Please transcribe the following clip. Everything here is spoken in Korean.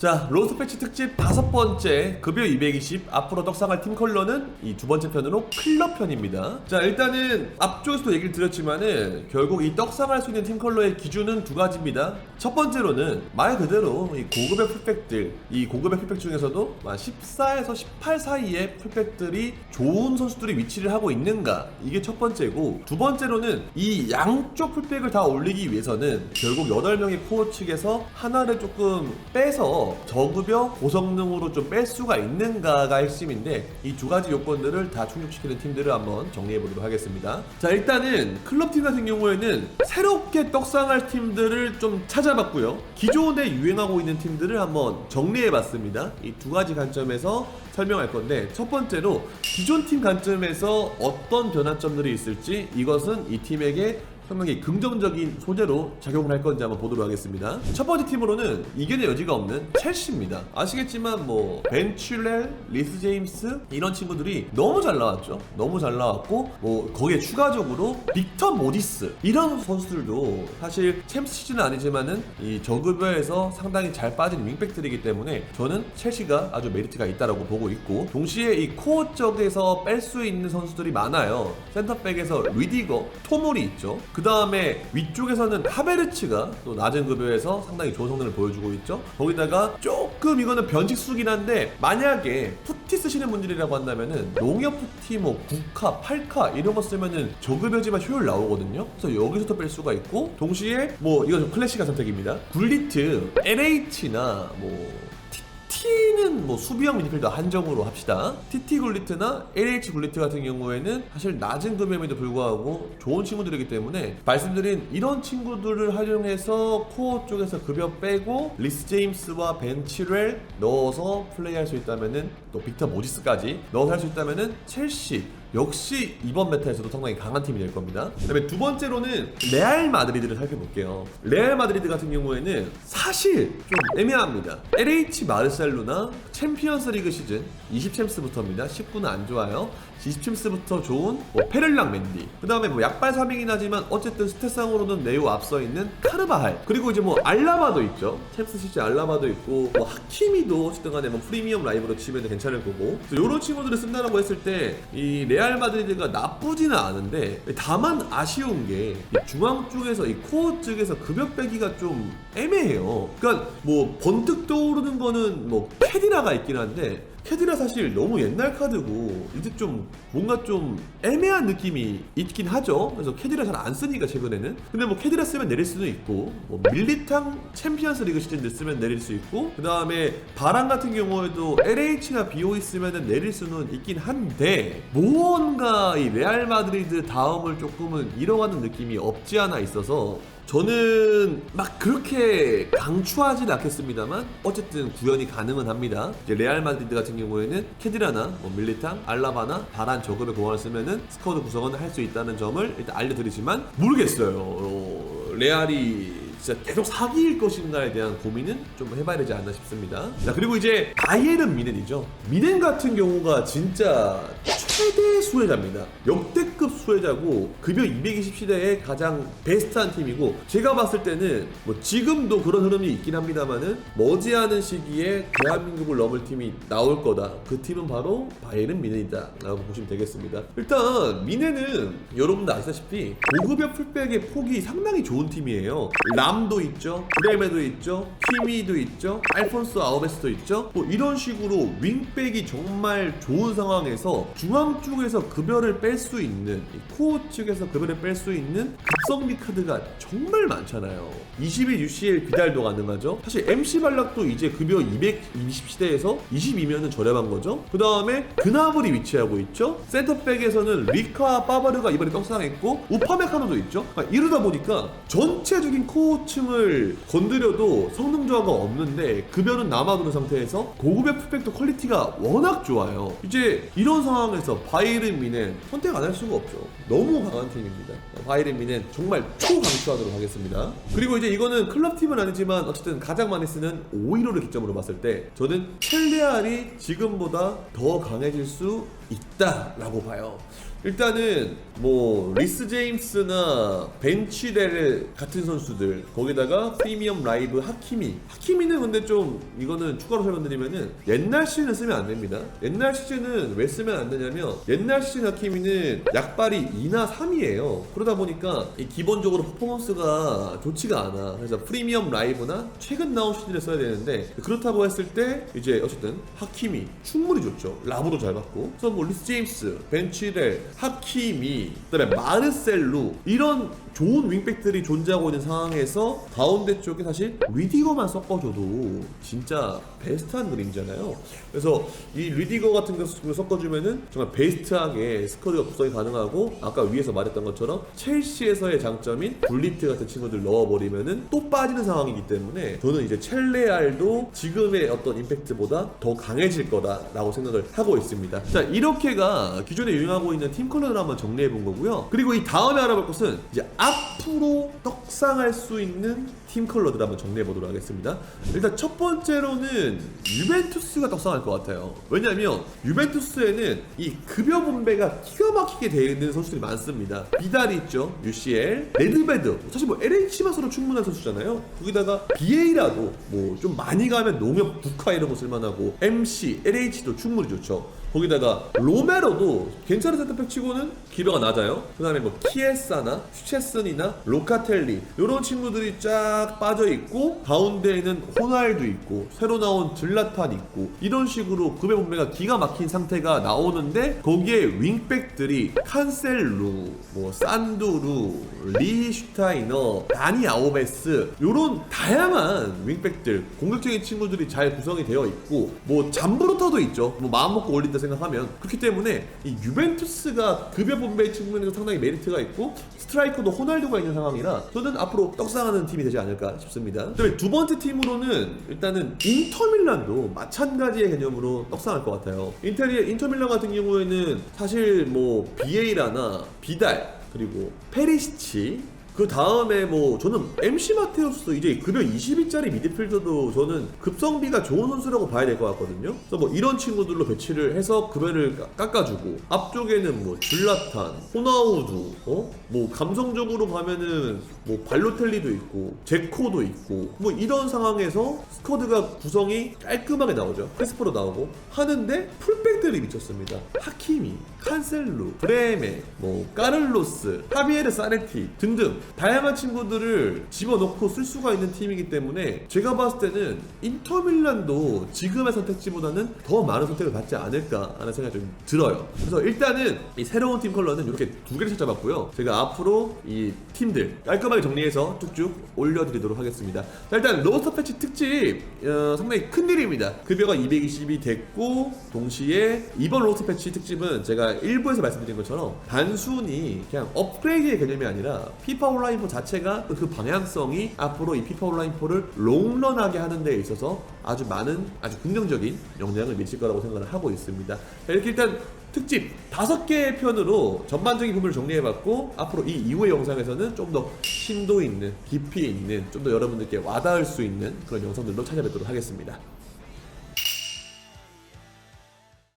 자 로스 패치 특집 다섯 번째 급여 220 앞으로 떡상할 팀 컬러는 이 두 번째 편으로 클럽 편입니다. 자 일단은 앞쪽에서도 얘기를 드렸지만은 결국 이 떡상할 수 있는 팀 컬러의 기준은 두 가지입니다. 첫 번째로는 말 그대로 이 고급의 풀백들 이 고급의 풀백 중에서도 14에서 18 사이의 풀백들이 좋은 선수들이 위치를 하고 있는가 이게 첫 번째고 두 번째로는 이 양쪽 풀백을 다 올리기 위해서는 결국 8명의 코어 측에서 하나를 조금 빼서 저급여 고성능으로 좀 뺄 수가 있는가가 핵심인데 이 두 가지 요건들을 다 충족시키는 팀들을 한번 정리해 보도록 하겠습니다. 자 일단은 클럽 팀 같은 경우에는 새롭게 떡상할 팀들을 좀 찾아봤고요. 기존에 유행하고 있는 팀들을 한번 정리해 봤습니다. 이 두 가지 관점에서 설명할 건데 첫 번째로 기존 팀 관점에서 어떤 변화점들이 있을지 이것은 이 팀에게 상당히 긍정적인 소재로 작용을 할 건지 한번 보도록 하겠습니다. 첫 번째 팀으로는 이견의 여지가 없는 첼시입니다. 아시겠지만 뭐 벤츄렐, 리스 제임스 이런 친구들이 너무 잘 나왔죠. 너무 잘 나왔고 뭐 거기에 추가적으로 빅터 모디스 이런 선수들도 사실 챔스 시즌은 아니지만은 이 저급여에서 상당히 잘 빠진 윙백들이기 때문에 저는 첼시가 아주 메리트가 있다라고 보고 있고 동시에 이 코어 쪽에서 뺄 수 있는 선수들이 많아요. 센터백에서 리디거, 토몰이 있죠. 그 다음에 위쪽에서는 하베르츠가 또 낮은 급여에서 상당히 좋은 성능을 보여주고 있죠. 거기다가 조금 이거는 변칙수긴 한데 만약에 푸티 쓰시는 분들이라고 한다면은 농협 푸티 뭐 9카, 8카 이런 거 쓰면은 저급여지만 효율 나오거든요. 그래서 여기서도 뺄 수가 있고 동시에 뭐 이건 좀 클래식한 선택입니다. 굴리트, LH나 뭐 TT는 뭐 수비형 미드필더 한정으로 합시다. TT 굴리트나 LH 굴리트 같은 경우에는 사실 낮은 금액에도 불구하고 좋은 친구들이기 때문에 말씀드린 이런 친구들을 활용해서 코어 쪽에서 급여 빼고 리스 제임스와 벤치렐 넣어서 플레이할 수 있다면은 또 빅터 모지스까지 넣어서 할 수 있다면은 첼시 역시 이번 메타에서도 상당히 강한 팀이 될 겁니다. 그다음에 두 번째로는 레알 마드리드를 살펴볼게요. 레알 마드리드 같은 경우에는 사실 좀 애매합니다. LH 마르셀로나 챔피언스 리그 시즌 20챔스부터입니다. 19는 안 좋아요. 20챔스부터 좋은 뭐 페를랑 맨디. 그 다음에 뭐 약발 3이긴 하지만 어쨌든 스탯상으로는 매우 앞서 있는 카르바할. 그리고 이제 뭐 알라바도 있죠. 챔스 시즌 알라바도 있고 뭐 하키미도 어쨌든 간에 뭐 프리미엄 라이브로 치면 괜찮을 거고. 이런 친구들을 쓴다라고 했을 때 이 레알 마드리드가 나쁘지는 않은데 다만 아쉬운 게이 중앙 쪽에서 이 코어 쪽에서 급여 빼기가 좀 애매해요. 그러니까 뭐 번뜩 떠오르는 거는 뭐 캐디라가 있긴 한데 캐디라 사실 너무 옛날 카드고 이제 좀 뭔가 좀 애매한 느낌이 있긴 하죠. 그래서 캐디라 잘 안 쓰니까 최근에는. 근데 뭐 캐디라 쓰면 내릴 수는 있고 뭐 밀리탕 챔피언스 리그 시즌 쓰면 내릴 수 있고 그 다음에 바람 같은 경우에도 LH나 BO 있으면 내릴 수는 있긴 한데 무언가 이 레알 마드리드 다음을 조금은 잃어가는 느낌이 없지 않아 있어서 저는 막 그렇게 강추하진 않겠습니다만 어쨌든 구현이 가능은 합니다. 이제 레알 마드리드 같은 경우에는 캐디라나 뭐 밀리탕, 알라바나 바란 저급의 공헌을 쓰면은 스쿼드 구성은 할 수 있다는 점을 일단 알려드리지만 모르겠어요. 어, 레알이 진짜 계속 사기일 것인가에 대한 고민은 좀 해봐야 되지 않나 싶습니다. 자 그리고 이제 바이에른 미넨이죠. 미넨 같은 경우가 진짜 최대 수혜자입니다. 역대급 수혜자고 급여 220 시대의 가장 베스트한 팀이고 제가 봤을 때는 뭐 지금도 그런 흐름이 있긴 합니다만은 머지않은 시기에 대한민국을 넘을 팀이 나올 거다. 그 팀은 바로 바이에른 미넨이다라고 보시면 되겠습니다. 일단 미넨은 여러분들 아시다시피 고급여 풀백의 폭이 상당히 좋은 팀이에요. 람도 있죠, 브레메도 있죠, 키미도 있죠, 알폰스 아우베스도 있죠. 뭐 이런 식으로 윙백이 정말 좋은 상황에서 중앙 쪽에서 급여를 뺄 수 있는 이 코어 측에서 급여를 뺄 수 있는 급성비 카드가 정말 많잖아요. 21 UCL 비달도 가능하죠. 사실 MC 발락도 이제 급여 220 시대에서 22면은 저렴한 거죠. 그 다음에 그나블이 위치하고 있죠. 센터백에서는 리카 파바르가 이번에 떡상했고 우파메카노도 있죠. 아, 이러다 보니까 전체적인 코어 층을 건드려도 성능 저하가 없는데 급여는 남아도는 상태에서 고급의 풀백도 퀄리티가 워낙 좋아요. 이제 이런 상황에서 바이른 미넨 선택 안 할 수가 없죠. 너무 강한 팀입니다. 바이른 미넨 정말 초강추하도록 하겠습니다. 그리고 이제 이거는 클럽 팀은 아니지만 어쨌든 가장 많이 쓰는 515를 기점으로 봤을 때 저는 첼레알이 지금보다 더 강해질 수 있다라고 봐요. 일단은 뭐 리스 제임스나 벤치렐 같은 선수들 거기다가 프리미엄 라이브 하키미. 하키미는 근데 좀 이거는 추가로 설명드리면은 옛날 시즌을 쓰면 안 됩니다. 옛날 시즌은 왜 쓰면 안 되냐면 옛날 시즌 하키미는 약발이 2나 3이에요. 그러다 보니까 이 기본적으로 퍼포먼스가 좋지가 않아. 그래서 프리미엄 라이브나 최근 나온 시즌을 써야 되는데 그렇다고 했을 때 이제 어쨌든 하키미 충분히 좋죠. 라브도 잘 받고. 그래서 뭐 리스 제임스 벤치렐 하키미 그다음에 마르셀루 이런 좋은 윙백들이 존재하고 있는 상황에서 가운데 쪽에 사실 리디거만 섞어줘도 진짜 베스트한 그림이잖아요. 그래서 이 리디거 같은 거 섞어주면은 정말 베스트하게 스쿼드가 구성이 가능하고 아까 위에서 말했던 것처럼 첼시에서의 장점인 블리트 같은 친구들 넣어버리면은 또 빠지는 상황이기 때문에 저는 이제 첼레알도 지금의 어떤 임팩트보다 더 강해질 거다라고 생각을 하고 있습니다. 자 이렇게가 기존에 유행하고 있는 팀 컬러를 한번 정리해 본 거고요. 그리고 이 다음에 알아볼 것은 이제 앞으로 떡상할 수 있는 팀 컬러들 한번 정리해 보도록 하겠습니다. 일단 첫 번째로는 유벤투스가 떡상할 것 같아요. 왜냐하면 유벤투스에는 이 급여 분배가 기가 막히게 되는 선수들이 많습니다. 비달이 있죠, UCL, 레드베드, 사실 뭐 LH만 서로 충분한 선수잖아요. 거기다가 BA라도 뭐 좀 많이 가면 농협 국화 이런 거 쓸만하고 MC, LH도 충분히 좋죠. 거기다가 로메로도 괜찮은 센터백 치고는 기여가 낮아요. 그 다음에 뭐 키에사나 슈체슨이나 로카텔리 이런 친구들이 쫙 빠져 있고 가운데에는 호날두 있고 새로 나온 들라탄 있고 이런 식으로 급여 분배가 기가 막힌 상태가 나오는데 거기에 윙백들이 칸셀루, 뭐 산두루, 리슈타이너, 다니 아오베스 이런 다양한 윙백들 공격적인 친구들이 잘 구성이 되어 있고 뭐 잠브로터도 있죠. 뭐 마음 먹고 올린다 생각하면 그렇기 때문에 이 유벤투스가 급여 분배 측면에서 상당히 메리트가 있고 스트라이커도 호날두가 있는 상황이라 저는 앞으로 떡상하는 팀이 되지 않을까 싶습니다. 그다음에 두 번째 팀으로는 일단은 인터밀란도 마찬가지의 개념으로 떡상할 것 같아요. 인테리어 인터밀란 같은 경우에는 사실 뭐 비에이라나 비달 그리고 페리시치 그 다음에 뭐 저는 MC 마테우스 이제 급여 20위짜리 미드필더도 저는 급성비가 좋은 선수라고 봐야 될 것 같거든요. 그래서 뭐 이런 친구들로 배치를 해서 급여를 깎- 깎아주고 앞쪽에는 뭐 줄라탄, 호나우두, 어? 뭐 감성적으로 가면은 뭐 발로텔리도 있고 제코도 있고 뭐 이런 상황에서 스쿼드가 구성이 깔끔하게 나오죠. 크리스포로 나오고 하는데 풀백들이 미쳤습니다. 하키미, 칸셀루, 브레메, 뭐 까를로스, 하비에르 사네티 등등 다양한 친구들을 집어넣고 쓸 수가 있는 팀이기 때문에 제가 봤을 때는 인터밀란도 지금의 선택지보다는 더 많은 선택을 받지 않을까 하는 생각이 좀 들어요. 그래서 일단은 이 새로운 팀 컬러는 이렇게 두 개를 찾아봤고요. 제가 앞으로 이 팀들 깔끔하게 정리해서 쭉쭉 올려드리도록 하겠습니다. 자 일단 로스터 패치 특집 어, 상당히 큰 일입니다. 급여가 220이 됐고 동시에 이번 로스터 패치 특집은 제가 일부에서 말씀드린 것처럼 단순히 그냥 업그레이드의 개념이 아니라 피파 온라인 4 자체가 그 방향성이 앞으로 이 피파 온라인 4를 롱런하게 하는 데 있어서 아주 많은 아주 긍정적인 영향을 미칠 거라고 생각을 하고 있습니다. 자, 이렇게 일단 특집 다섯 개의 편으로 전반적인 부분을 정리해봤고 앞으로 이 이후의 영상에서는 좀 더 심도 있는 깊이 있는 좀 더 여러분들께 와닿을 수 있는 그런 영상들로 찾아뵙도록 하겠습니다.